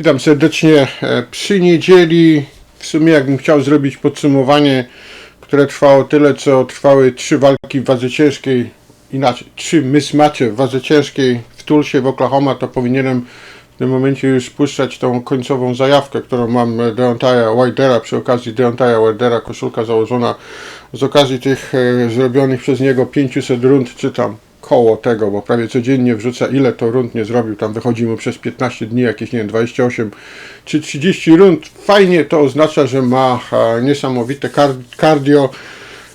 Witam serdecznie e, przy niedzieli. W sumie jakbym chciał zrobić podsumowanie, które trwało tyle, co trwały trzy walki w wadze ciężkiej, inaczej, trzy mismacze w wadze ciężkiej w Tulsie w Oklahoma, to powinienem w tym momencie już puszczać tą końcową zajawkę, którą mam e, Deontaya Wildera przy okazji Deontaya Wildera, koszulka założona z okazji tych e, zrobionych przez niego 500 rund, czy tam koło tego, bo prawie codziennie wrzuca ile to rund nie zrobił, tam wychodzi mu przez 15 dni jakieś, nie wiem, 28 czy 30 rund. Fajnie to oznacza, że ma e, niesamowite cardio,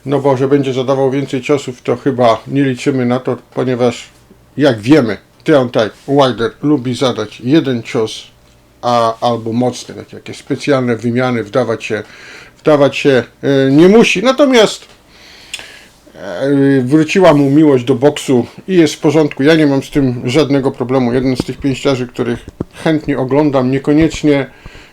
no bo że będzie zadawał więcej ciosów, to chyba nie liczymy na to, ponieważ jak wiemy, Deontay Wilder lubi zadać jeden cios, a albo mocny, takie specjalne wymiany, wdawać się, wdawać się e, nie musi. Natomiast wróciła mu miłość do boksu i jest w porządku. Ja nie mam z tym żadnego problemu. Jeden z tych pięściarzy, których chętnie oglądam, niekoniecznie,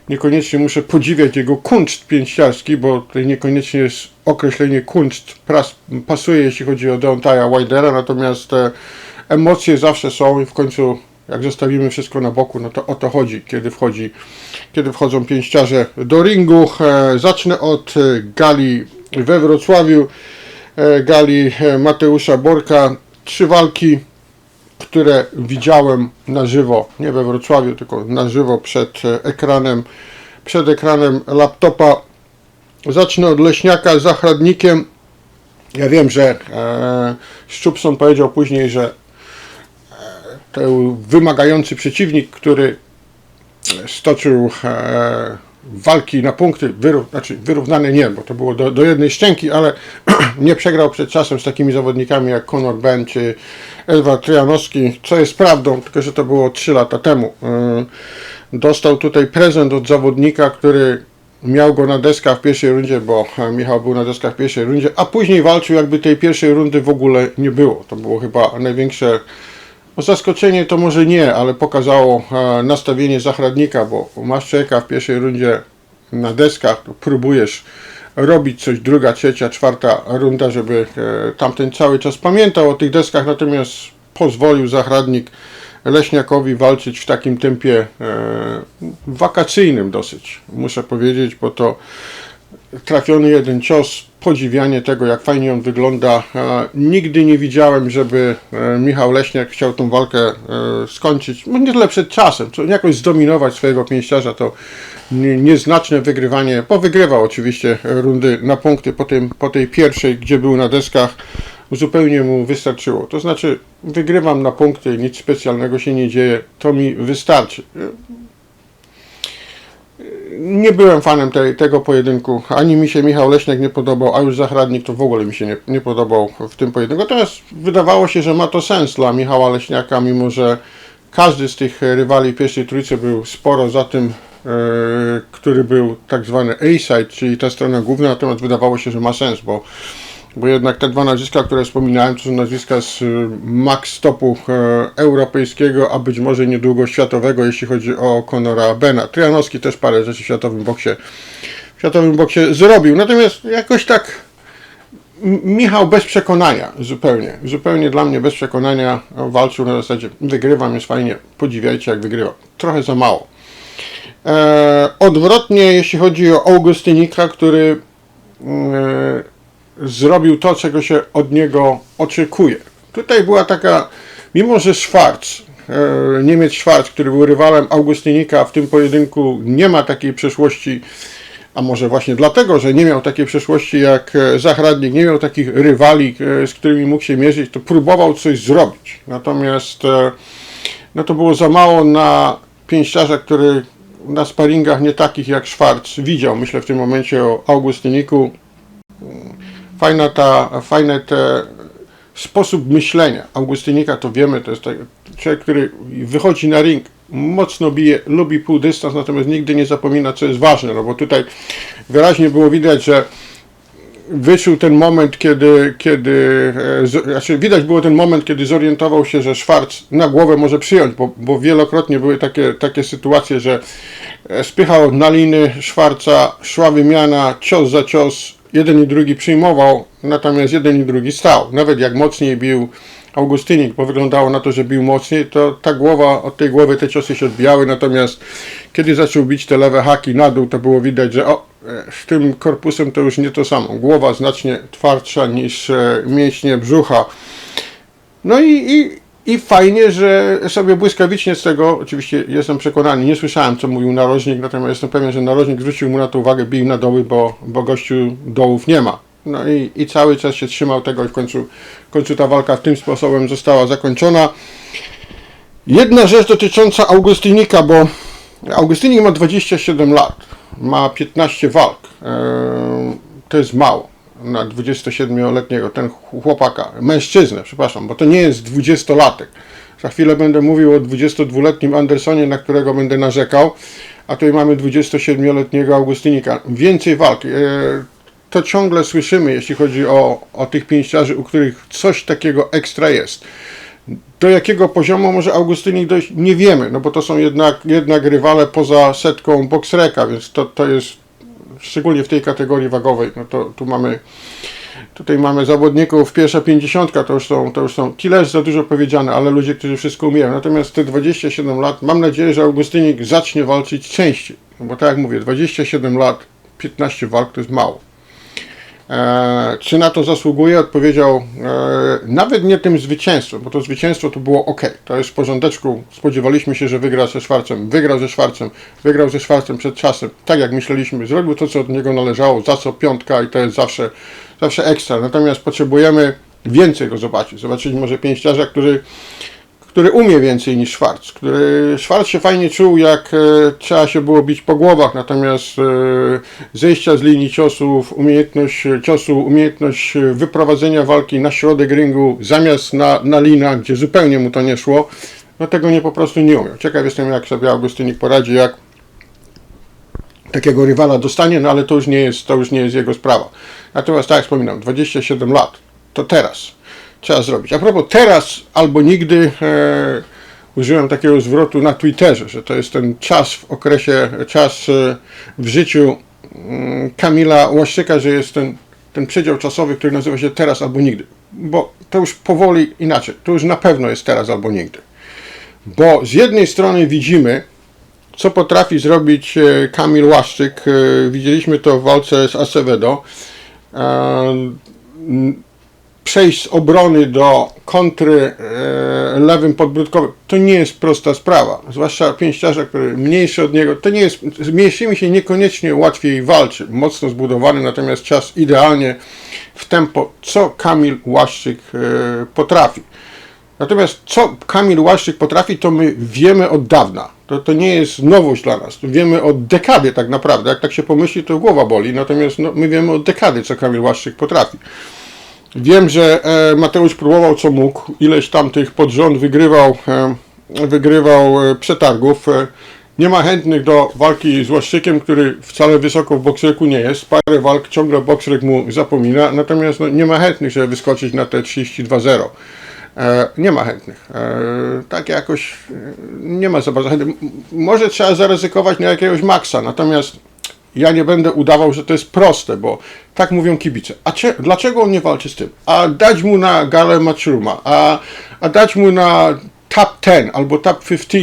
niekoniecznie muszę podziwiać jego kunszt pięściarski, bo tutaj niekoniecznie jest określenie kunszt pras, pasuje, jeśli chodzi o Deontaya Wildera, natomiast e, emocje zawsze są i w końcu jak zostawimy wszystko na boku, no to o to chodzi, kiedy wchodzi, kiedy wchodzą pięściarze do ringu. E, zacznę od e, gali we Wrocławiu, e, gali e, Mateusza Borka. Trzy walki, które widziałem na żywo, nie we Wrocławiu, tylko na żywo przed e, ekranem, przed ekranem laptopa. Zacznę od Leśniaka z Zachradnikiem. Ja wiem, że e, Szczupson powiedział później, że ten wymagający przeciwnik, który stoczył e, walki na punkty, wyrów, znaczy wyrównane nie, bo to było do, do jednej szczęki, ale nie przegrał przed czasem z takimi zawodnikami jak Conor Ben czy Edward Trianowski, co jest prawdą, tylko że to było 3 lata temu. E, dostał tutaj prezent od zawodnika, który miał go na deskach w pierwszej rundzie, bo Michał był na deskach w pierwszej rundzie, a później walczył jakby tej pierwszej rundy w ogóle nie było. To było chyba największe zaskoczenie to może nie, ale pokazało e, nastawienie zachradnika, bo masz człowieka w pierwszej rundzie na deskach, próbujesz robić coś, druga, trzecia, czwarta runda, żeby e, tamten cały czas pamiętał o tych deskach, natomiast pozwolił zachradnik Leśniakowi walczyć w takim tempie e, wakacyjnym dosyć, muszę powiedzieć, bo to trafiony jeden cios, podziwianie tego, jak fajnie on wygląda. E, nigdy nie widziałem, żeby e, Michał Leśniak chciał tą walkę e, skończyć, no nie tyle przed czasem, jakoś zdominować swojego pięściarza, to nie, nieznaczne wygrywanie, bo wygrywał oczywiście rundy na punkty po, tym, po tej pierwszej, gdzie był na deskach, zupełnie mu wystarczyło. To znaczy, wygrywam na punkty, nic specjalnego się nie dzieje, to mi wystarczy nie byłem fanem tej, tego pojedynku. Ani mi się Michał Leśniak nie podobał, a już Zachradnik to w ogóle mi się nie, nie podobał w tym pojedynku. Natomiast wydawało się, że ma to sens dla Michała Leśniaka, mimo że każdy z tych rywali pierwszej trójce był sporo za tym, e, który był tak zwany A-side, czyli ta strona główna, natomiast wydawało się, że ma sens, bo bo jednak te dwa nazwiska, które wspominałem, to są nazwiska z y, max topu e, europejskiego, a być może niedługo światowego, jeśli chodzi o Conora Bena. Trianowski też parę rzeczy w światowym boksie, w światowym boksie zrobił. Natomiast jakoś tak Michał bez przekonania, zupełnie, zupełnie dla mnie bez przekonania walczył na zasadzie wygrywam, jest fajnie, podziwiajcie jak wygrywa. Trochę za mało. E, odwrotnie, jeśli chodzi o Augustynika, który e, zrobił to, czego się od niego oczekuje. Tutaj była taka, mimo że Schwarz, e, Niemiec Schwarz, który był rywalem Augustynika w tym pojedynku, nie ma takiej przeszłości, a może właśnie dlatego, że nie miał takiej przeszłości jak e, Zachradnik, nie miał takich rywali, e, z którymi mógł się mierzyć, to próbował coś zrobić. Natomiast no to było za mało na pięściarza, który na sparingach nie takich jak Schwarz widział. Myślę w tym momencie o Augustyniku, fajna ta, fajne te sposób myślenia. Augustynika to wiemy, to jest tak, człowiek, który wychodzi na ring, mocno bije, lubi pół dystans, natomiast nigdy nie zapomina, co jest ważne, no bo tutaj wyraźnie było widać, że wyszł ten moment, kiedy, kiedy e, z- znaczy widać było ten moment, kiedy zorientował się, że Schwarz na głowę może przyjąć, bo, bo wielokrotnie były takie, takie sytuacje, że e, spychał na liny Schwarza, szła wymiana, cios za cios, jeden i drugi przyjmował, natomiast jeden i drugi stał. Nawet jak mocniej bił Augustynik, bo wyglądało na to, że bił mocniej, to ta głowa, od tej głowy te ciosy się odbijały, natomiast kiedy zaczął bić te lewe haki na dół, to było widać, że o, e, z tym korpusem to już nie to samo. Głowa znacznie twardsza niż e, mięśnie brzucha. No i, i, i fajnie, że sobie błyskawicznie z tego, oczywiście jestem przekonany, nie słyszałem co mówił narożnik, natomiast jestem pewien, że narożnik zwrócił mu na to uwagę, bił na doły, bo, bo gościu dołów nie ma. No i, i cały czas się trzymał tego i w końcu, w końcu ta walka tym sposobem została zakończona. Jedna rzecz dotycząca Augustynika, bo Augustynik ma 27 lat, ma 15 walk. Eee, to jest mało na 27-letniego, ten chłopaka, mężczyznę, przepraszam, bo to nie jest 20-latek. Za chwilę będę mówił o 22-letnim Andersonie, na którego będę narzekał, a tutaj mamy 27-letniego Augustynika. Więcej walk. Eee, to ciągle słyszymy, jeśli chodzi o, o tych pięściarzy, u których coś takiego ekstra jest. Do jakiego poziomu może Augustynik dojść, nie wiemy, no bo to są jednak, jednak rywale poza setką boksreka, więc to, to jest szczególnie w tej kategorii wagowej, no to tu mamy tutaj mamy zawodników, pierwsza pięćdziesiątka to już są, to już są killerzy za dużo powiedziane, ale ludzie, którzy wszystko umieją. Natomiast te 27 lat, mam nadzieję, że Augustynik zacznie walczyć częściej, no bo tak jak mówię, 27 lat, 15 walk to jest mało. E, czy na to zasługuje? Odpowiedział e, nawet nie tym zwycięstwem, bo to zwycięstwo to było ok. To jest w porządeczku. Spodziewaliśmy się, że wygra ze Szwarcem. Wygrał ze Szwarcem. Wygrał ze Szwarcem przed czasem. Tak jak myśleliśmy. Zrobił to, co od niego należało. Za co piątka i to jest zawsze, zawsze ekstra. Natomiast potrzebujemy więcej go zobaczyć. Zobaczyć może pięściarza, który który umie więcej niż Schwarz, który Schwarz się fajnie czuł, jak e, trzeba się było bić po głowach, natomiast e, zejścia z linii ciosów, umiejętność ciosu, umiejętność wyprowadzenia walki na środek ringu zamiast na, na lina, gdzie zupełnie mu to nie szło, no tego nie po prostu nie umiał. Ciekaw jestem, jak sobie Augustynik poradzi, jak takiego rywala dostanie, no ale to już nie jest, to już nie jest jego sprawa. Natomiast tak jak wspominam, 27 lat, to teraz trzeba zrobić. A propos teraz albo nigdy e, użyłem takiego zwrotu na Twitterze, że to jest ten czas w okresie, czas e, w życiu mm, Kamila Łaszczyka, że jest ten, ten przedział czasowy, który nazywa się teraz albo nigdy. Bo to już powoli inaczej, to już na pewno jest teraz albo nigdy. Bo z jednej strony widzimy, co potrafi zrobić e, Kamil Łaszczyk. E, widzieliśmy to w walce z Acevedo. Przejść z obrony do kontry e, lewym podbródkowym, to nie jest prosta sprawa. Zwłaszcza pięściarza, który mniejszy od niego, to nie jest, z mniejszymi się niekoniecznie łatwiej walczy. Mocno zbudowany, natomiast czas idealnie w tempo, co Kamil Łaszczyk e, potrafi. Natomiast co Kamil Łaszczyk potrafi, to my wiemy od dawna. To, to nie jest nowość dla nas. To wiemy od dekady tak naprawdę. Jak tak się pomyśli, to głowa boli. Natomiast no, my wiemy od dekady, co Kamil Łaszczyk potrafi. Wiem, że e, Mateusz próbował co mógł, ileś tam tych pod rząd wygrywał, e, wygrywał e, przetargów. Nie ma chętnych do walki z Łaszczykiem, który wcale wysoko w bokserku nie jest. Parę walk ciągle bokserek mu zapomina, natomiast no, nie ma chętnych, żeby wyskoczyć na te 32-0. Nie ma chętnych. Tak jakoś nie ma za bardzo chętnych. Może trzeba zaryzykować na jakiegoś maksa, natomiast ja nie będę udawał, że to jest proste, bo tak mówią kibice. A cie, dlaczego on nie walczy z tym? A dać mu na galę Matchruma, a, a dać mu na top 10 albo top 15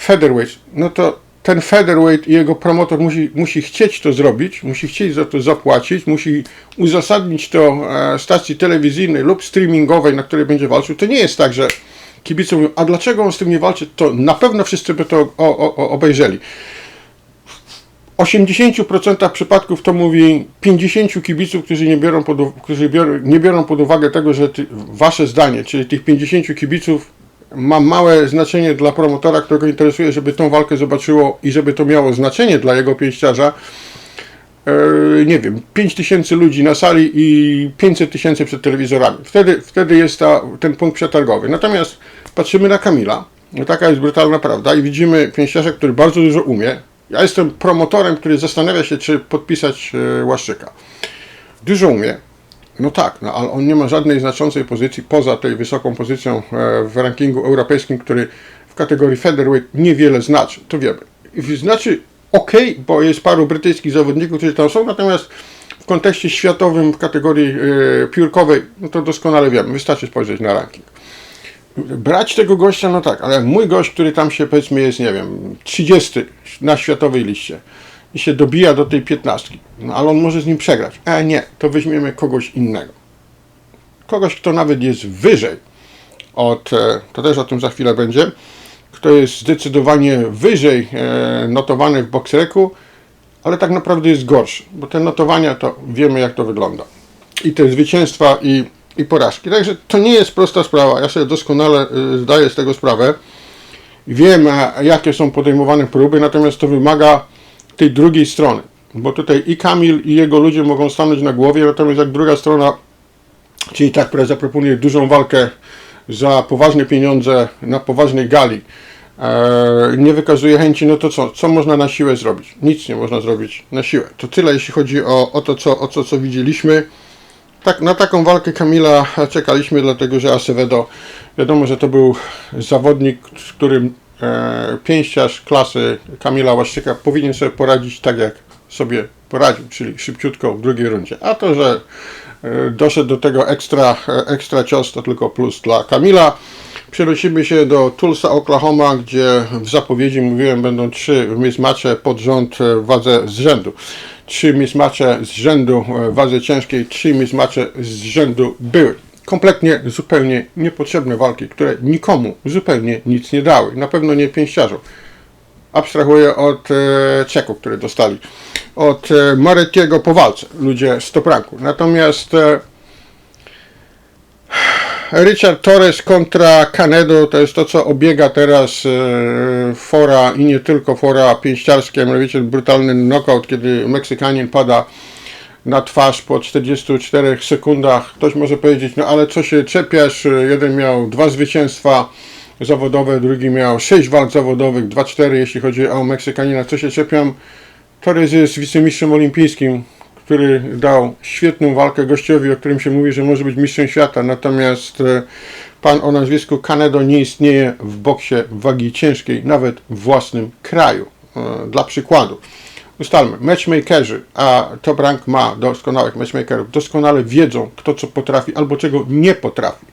featherweight, no to ten featherweight i jego promotor musi, musi chcieć to zrobić, musi chcieć za to zapłacić, musi uzasadnić to e, stacji telewizyjnej lub streamingowej, na której będzie walczył. To nie jest tak, że kibice mówią, a dlaczego on z tym nie walczy? To na pewno wszyscy by to o, o, obejrzeli. 80% przypadków to mówi 50 kibiców, którzy nie biorą pod, którzy biorą, nie biorą pod uwagę tego, że ty, wasze zdanie, czyli tych 50 kibiców ma małe znaczenie dla promotora, którego interesuje, żeby tą walkę zobaczyło i żeby to miało znaczenie dla jego pięściarza. E, nie wiem, 5 tysięcy ludzi na sali i 500 tysięcy przed telewizorami. Wtedy, wtedy jest ta, ten punkt przetargowy. Natomiast patrzymy na Kamila, taka jest brutalna prawda i widzimy pięściarza, który bardzo dużo umie, ja jestem promotorem, który zastanawia się, czy podpisać e, Łaszczyka. Dużo umie, no tak, no, ale on nie ma żadnej znaczącej pozycji poza tej wysoką pozycją e, w rankingu europejskim, który w kategorii featherweight niewiele znaczy, to wiemy. Znaczy ok, bo jest paru brytyjskich zawodników, którzy tam są, natomiast w kontekście światowym w kategorii e, piórkowej, no to doskonale wiemy, wystarczy spojrzeć na ranking. Brać tego gościa, no tak, ale mój gość, który tam się powiedzmy jest, nie wiem, 30 na światowej liście i się dobija do tej 15, no ale on może z nim przegrać. E nie, to weźmiemy kogoś innego. Kogoś, kto nawet jest wyżej od, e, to też o tym za chwilę będzie, kto jest zdecydowanie wyżej e, notowany w boxreku, ale tak naprawdę jest gorszy, bo te notowania to wiemy jak to wygląda. I te zwycięstwa i, i porażki. Także to nie jest prosta sprawa. Ja sobie doskonale y, zdaję z tego sprawę. Wiem jakie są podejmowane próby, natomiast to wymaga tej drugiej strony. Bo tutaj i Kamil i jego ludzie mogą stanąć na głowie, natomiast jak druga strona, czyli ta, która zaproponuje dużą walkę za poważne pieniądze na poważnej gali, e, nie wykazuje chęci, no to co? Co można na siłę zrobić? Nic nie można zrobić na siłę. To tyle, jeśli chodzi o, o to, co, o to, co widzieliśmy. Tak, na taką walkę Kamila czekaliśmy, dlatego że Acevedo, wiadomo, że to był zawodnik, z którym e, pięściarz klasy Kamila Łaszczyka powinien sobie poradzić tak, jak sobie poradził, czyli szybciutko w drugiej rundzie. A to, że e, doszedł do tego ekstra, e, ekstra cios, to tylko plus dla Kamila. Przenosimy się do Tulsa, Oklahoma, gdzie w zapowiedzi mówiłem, będą trzy mismatche pod rząd e, wadze z rzędu. Trzy mismatche z rzędu e, wadze ciężkiej, trzy mismatche z rzędu były. Kompletnie, zupełnie niepotrzebne walki, które nikomu zupełnie nic nie dały. Na pewno nie pięściarzom. Abstrahuję od e, czeków, które dostali. Od e, po walce, ludzie z Topranku. Natomiast e, Richard Torres kontra Canedo to jest to, co obiega teraz e, fora i nie tylko fora pięściarskie, mianowicie brutalny knockout, kiedy Meksykanin pada na twarz po 44 sekundach. Ktoś może powiedzieć, no ale co się czepiasz? Jeden miał dwa zwycięstwa zawodowe, drugi miał sześć walk zawodowych, 2-4 jeśli chodzi o Meksykanina. Co się czepiam? Torres jest wicemistrzem olimpijskim, który dał świetną walkę gościowi, o którym się mówi, że może być mistrzem świata. Natomiast e, pan o nazwisku Canedo nie istnieje w boksie wagi ciężkiej, nawet w własnym kraju. E, Dla przykładu. Ustalmy, matchmakerzy, a Top Rank ma doskonałych matchmakerów, doskonale wiedzą, kto co potrafi albo czego nie potrafi.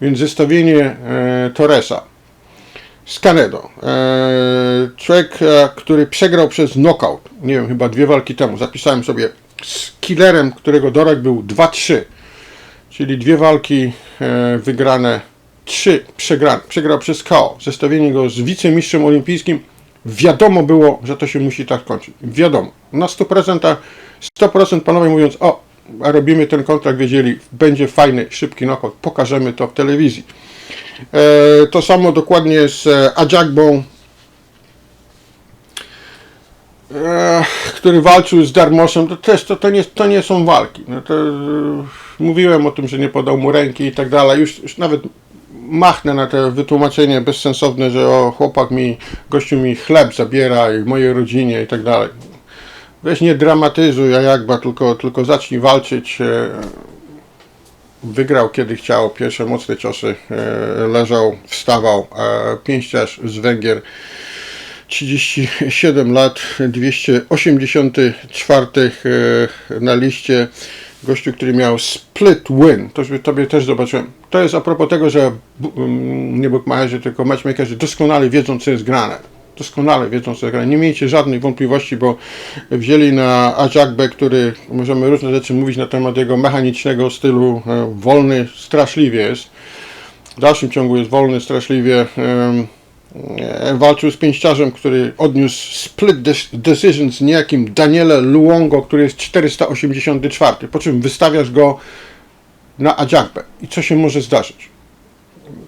Więc zestawienie e, Torresa z Canedo. E, człowiek, e, który przegrał przez knockout, nie wiem, chyba dwie walki temu, zapisałem sobie, z killerem, którego dorek był 2-3, czyli dwie walki e, wygrane, trzy przegrane. Przegrał przez KO. Zestawienie go z wicemistrzem olimpijskim. Wiadomo było, że to się musi tak kończyć. Wiadomo. Na 100%, 100% panowie mówiąc, o, robimy ten kontrakt, wiedzieli, będzie fajny, szybki knockout, pokażemy to w telewizji. E, to samo dokładnie z e, Ajagbą, który walczył z Darmosem, to też to, to, nie, to nie są walki. No to, e, mówiłem o tym, że nie podał mu ręki i tak dalej. Już, już nawet machnę na to wytłumaczenie bezsensowne, że o chłopak mi, gościu mi chleb zabiera i mojej rodzinie i tak dalej. Weź nie dramatyzuj, a jakba, tylko, tylko zacznij walczyć. e, Wygrał kiedy chciał, pierwsze mocne ciosy, e, leżał, wstawał. e, Pięściarz z Węgier, 37 lat, 284 e, na liście. Gościu, który miał split win, to tobie też zobaczyłem. To jest a propos tego, że mm, nie bookmacherzy, tylko matchmakerzy doskonale wiedzą, co jest grane. Doskonale wiedzą, co jest grane. Nie miejcie żadnych wątpliwości, bo wzięli na Ajagbę, który, możemy różne rzeczy mówić na temat jego mechanicznego stylu, e, wolny straszliwie jest. W dalszym ciągu jest wolny straszliwie. e, walczył z pięściarzem, który odniósł split decision z niejakim Daniele Luongo, który jest 484, po czym wystawiasz go na Ajagbę. I co się może zdarzyć?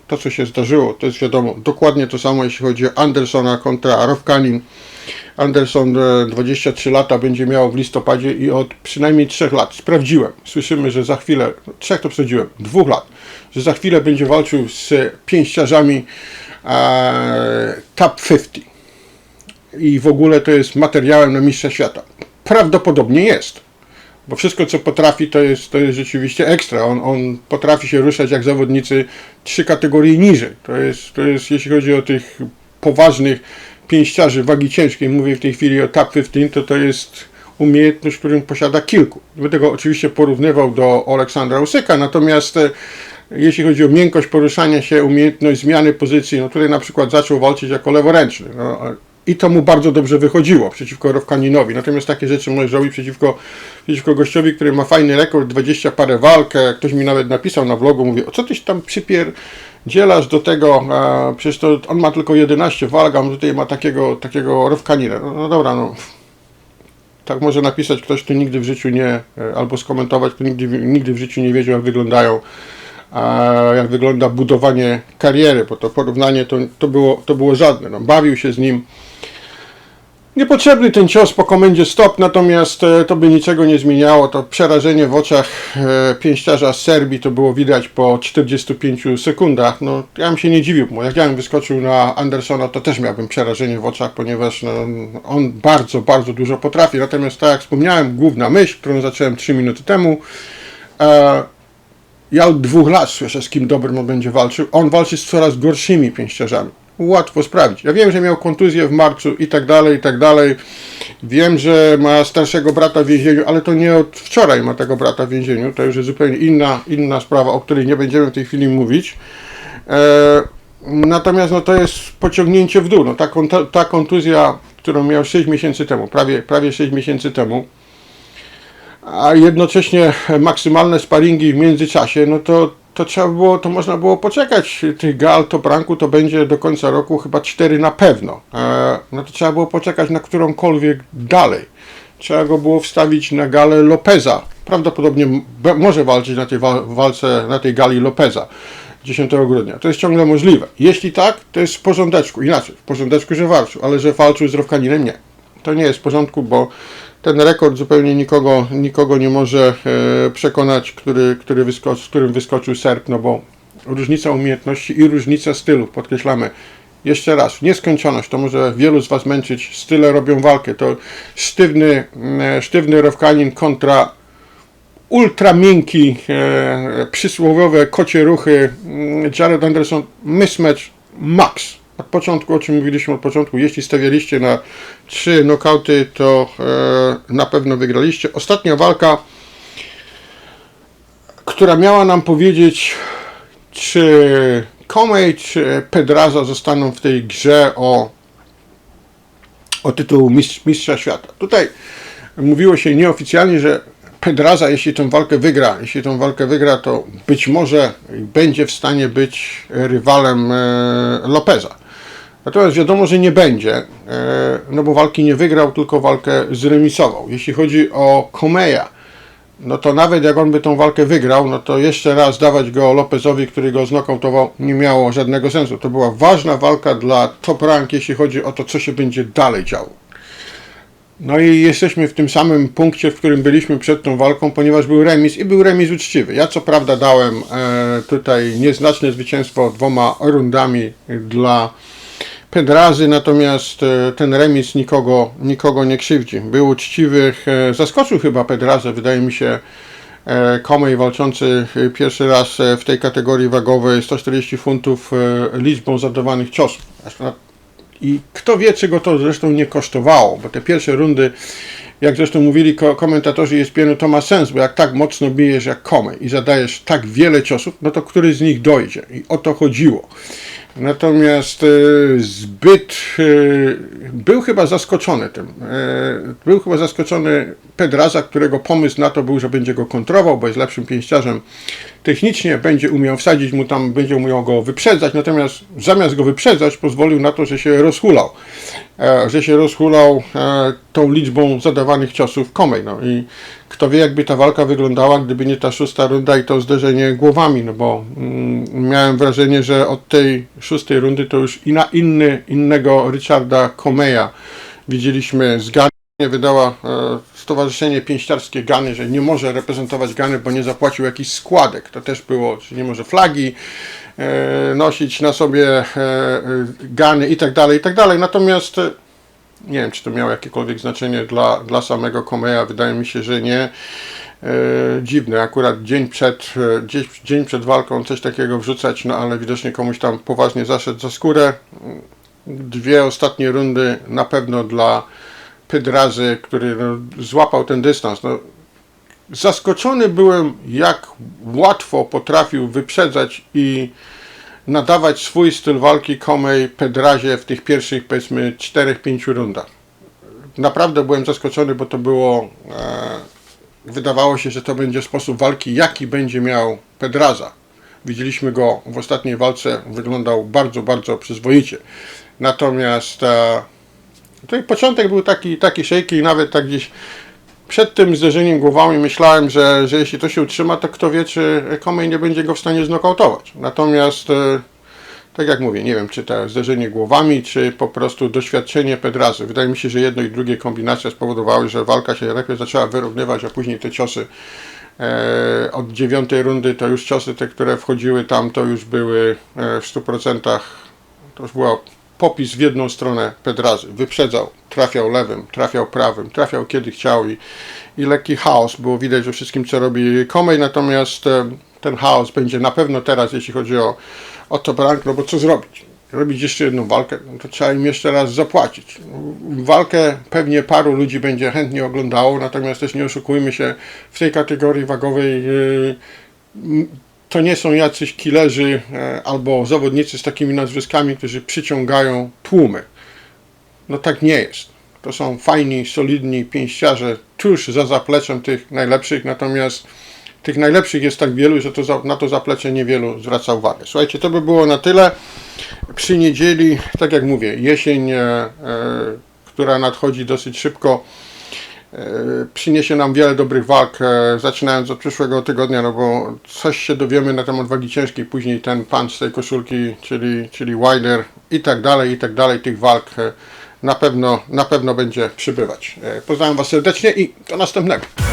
To, co się zdarzyło, to jest wiadomo. Dokładnie to samo, jeśli chodzi o Andersona kontra Rowkanin. Anderson e, 23 lata będzie miał w listopadzie i od przynajmniej 3 lat, sprawdziłem, słyszymy, że za chwilę, trzech to sprawdziłem, dwóch lat, że za chwilę będzie walczył z pięściarzami e, top 50 i w ogóle to jest materiałem na mistrza świata. Prawdopodobnie jest, bo wszystko co potrafi to jest, to jest rzeczywiście ekstra. On, on potrafi się ruszać jak zawodnicy trzy kategorie niżej. To jest, to jest jeśli chodzi o tych poważnych pięściarzy wagi ciężkiej, mówię w tej chwili o top 15, to to jest umiejętność, którą posiada kilku. Będę go oczywiście porównywał do Aleksandra Usyka, natomiast e, jeśli chodzi o miękkość poruszania się, umiejętność zmiany pozycji, no tutaj na przykład zaczął walczyć jako leworęczny. No, I to mu bardzo dobrze wychodziło przeciwko Rowkaninowi. Natomiast takie rzeczy możesz robić przeciwko, przeciwko gościowi, który ma fajny rekord, 20 parę walk. e, Ktoś mi nawet napisał na vlogu, mówi, o co tyś tam przypierdzielasz do tego, e, przecież to on ma tylko 11 walk, a on tutaj ma takiego, takiego Rowkanina. No, no dobra, no tak może napisać ktoś, kto nigdy w życiu nie, e, albo skomentować, kto nigdy, nigdy w życiu nie wiedział, jak wyglądają, jak wygląda budowanie kariery, bo to porównanie to, to, było, to było żadne. No, bawił się z nim. Niepotrzebny ten cios po komendzie stop, natomiast e, to by niczego nie zmieniało. To przerażenie w oczach e, pięściarza z Serbii to było widać po 45 sekundach. No, ja bym się nie dziwił, bo jak ja bym wyskoczył na Andersona, to też miałbym przerażenie w oczach, ponieważ no, on bardzo, bardzo dużo potrafi. Natomiast tak jak wspomniałem, główna myśl, którą zacząłem 3 minuty temu, e, ja od dwóch lat słyszę, z kim dobrym on będzie walczył. On walczy z coraz gorszymi pięściarzami. Łatwo sprawdzić. Ja wiem, że miał kontuzję w marcu i tak dalej, i tak dalej. Wiem, że ma starszego brata w więzieniu, ale to nie od wczoraj ma tego brata w więzieniu. To już jest zupełnie inna, inna sprawa, o której nie będziemy w tej chwili mówić. E, natomiast no, to jest pociągnięcie w dół. No, ta, ta kontuzja, którą miał 6 miesięcy temu, prawie, prawie 6 miesięcy temu, a jednocześnie maksymalne sparingi w międzyczasie, no to, to trzeba było, to można było poczekać. Tych gal to branku to będzie do końca roku chyba cztery na pewno. E, no to trzeba było poczekać na którąkolwiek dalej. Trzeba go było wstawić na galę Lopeza. Prawdopodobnie może walczyć na tej wa- walce, na tej gali Lopeza 10 grudnia. To jest ciągle możliwe. Jeśli tak, to jest w porządeczku. Inaczej, w porządeczku, że walczył, ale że walczył z Rowkaninem, nie. To nie jest w porządku, bo ten rekord zupełnie nikogo, nikogo nie może e, przekonać, który, który wysko- z którym wyskoczył Serb, no bo różnica umiejętności i różnica stylu, podkreślamy. Jeszcze raz, nieskończoność, to może wielu z Was męczyć, style robią walkę, to sztywny, sztywny Rowkanin kontra ultra miękki, e, przysłowiowe kocie ruchy, mm, Jared Anderson, mismatch max. Od początku, o czym mówiliśmy od początku, jeśli stawialiście na trzy nokauty, to e, na pewno wygraliście. Ostatnia walka, która miała nam powiedzieć, czy Comey, czy Pedraza zostaną w tej grze o, o tytuł mistrz, mistrza świata. Tutaj mówiło się nieoficjalnie, że Pedraza, jeśli tę walkę wygra, jeśli tę walkę wygra, to być może będzie w stanie być rywalem e, Lopeza. Natomiast wiadomo, że nie będzie, e, no bo walki nie wygrał, tylko walkę zremisował. Jeśli chodzi o Komeja, no to nawet jak on by tą walkę wygrał, no to jeszcze raz dawać go Lopezowi, który go znokautował, nie miało żadnego sensu. To była ważna walka dla top rank, jeśli chodzi o to, co się będzie dalej działo. No i jesteśmy w tym samym punkcie, w którym byliśmy przed tą walką, ponieważ był remis i był remis uczciwy. Ja co prawda dałem e, tutaj nieznaczne zwycięstwo dwoma rundami dla Pedrazy, natomiast e, ten remis nikogo, nikogo nie krzywdzi. Był uczciwy, e, zaskoczył chyba Pedrazę, wydaje mi się, e, Komej walczący pierwszy raz w tej kategorii wagowej 140 funtów liczbą zadawanych ciosów. I kto wie, czy go to zresztą nie kosztowało, bo te pierwsze rundy, jak zresztą mówili ko- komentatorzy ESPN, to ma sens, bo jak tak mocno bijesz jak Komej i zadajesz tak wiele ciosów, no to który z nich dojdzie? I o to chodziło. Natomiast e, zbyt e, był chyba zaskoczony tym. E, był chyba zaskoczony Pedraza, którego pomysł na to był, że będzie go kontrował, bo jest lepszym pięściarzem technicznie, będzie umiał wsadzić mu tam, będzie umiał go wyprzedzać, natomiast zamiast go wyprzedzać, pozwolił na to, że się rozhulał. E, że się rozhulał e, tą liczbą zadawanych ciosów komej. No i kto wie, jakby ta walka wyglądała, gdyby nie ta szósta runda i to zderzenie głowami, no bo mm, miałem wrażenie, że od tej szóstej rundy to już ina, inny, innego Richarda Komeja widzieliśmy z Gany. Wydała e, Stowarzyszenie Pięściarskie Gany, że nie może reprezentować Gany, bo nie zapłacił jakichś składek. To też było, że nie może flagi e, nosić na sobie e, Gany i tak dalej, i tak dalej. Natomiast nie wiem, czy to miało jakiekolwiek znaczenie dla, dla samego Komeja. Wydaje mi się, że nie. E, dziwne, akurat dzień przed, dzień, dzień przed walką coś takiego wrzucać, no ale widocznie komuś tam poważnie zaszedł za skórę. Dwie ostatnie rundy na pewno dla Pedrazy, który no, złapał ten dystans. No, zaskoczony byłem, jak łatwo potrafił wyprzedzać i nadawać swój styl walki Komej Pedrazie w tych pierwszych, powiedzmy, 4-5 rundach. Naprawdę byłem zaskoczony, bo to było. E, wydawało się, że to będzie sposób walki, jaki będzie miał Pedraza. Widzieliśmy go w ostatniej walce, wyglądał bardzo, bardzo przyzwoicie. Natomiast e, tutaj początek był taki, taki shaky i nawet tak gdzieś przed tym zderzeniem głowami myślałem, że, że jeśli to się utrzyma, to kto wie, czy Komej nie będzie go w stanie znokautować. Natomiast, e, tak jak mówię, nie wiem, czy to zderzenie głowami, czy po prostu doświadczenie Pedrazy. Wydaje mi się, że jedno i drugie kombinacja spowodowały, że walka się lepiej zaczęła wyrównywać, a później te ciosy e, od dziewiątej rundy, to już ciosy te, które wchodziły tam, to już były e, w 100%, to już była popis w jedną stronę Pedrazy. Wyprzedzał, trafiał lewym, trafiał prawym, trafiał kiedy chciał i, i lekki chaos było widać we wszystkim, co robi Komej, natomiast ten chaos będzie na pewno teraz, jeśli chodzi o, o Top Rank, no bo co zrobić? Robić jeszcze jedną walkę, no to trzeba im jeszcze raz zapłacić. Walkę pewnie paru ludzi będzie chętnie oglądało, natomiast też nie oszukujmy się, w tej kategorii wagowej yy, to nie są jacyś killerzy e, albo zawodnicy z takimi nazwiskami, którzy przyciągają tłumy. No tak nie jest. To są fajni, solidni pięściarze tuż za zapleczem tych najlepszych, natomiast tych najlepszych jest tak wielu, że to za, na to zaplecze niewielu zwraca uwagę. Słuchajcie, to by było na tyle. Przy niedzieli, tak jak mówię, jesień, e, e, która nadchodzi dosyć szybko, przyniesie nam wiele dobrych walk, e, zaczynając od przyszłego tygodnia, no bo coś się dowiemy na temat wagi ciężkiej, później ten pan z tej koszulki, czyli, czyli Wilder i tak dalej, i tak dalej, tych walk e, na pewno, na pewno będzie przybywać. E, Pozdrawiam Was serdecznie i do następnego.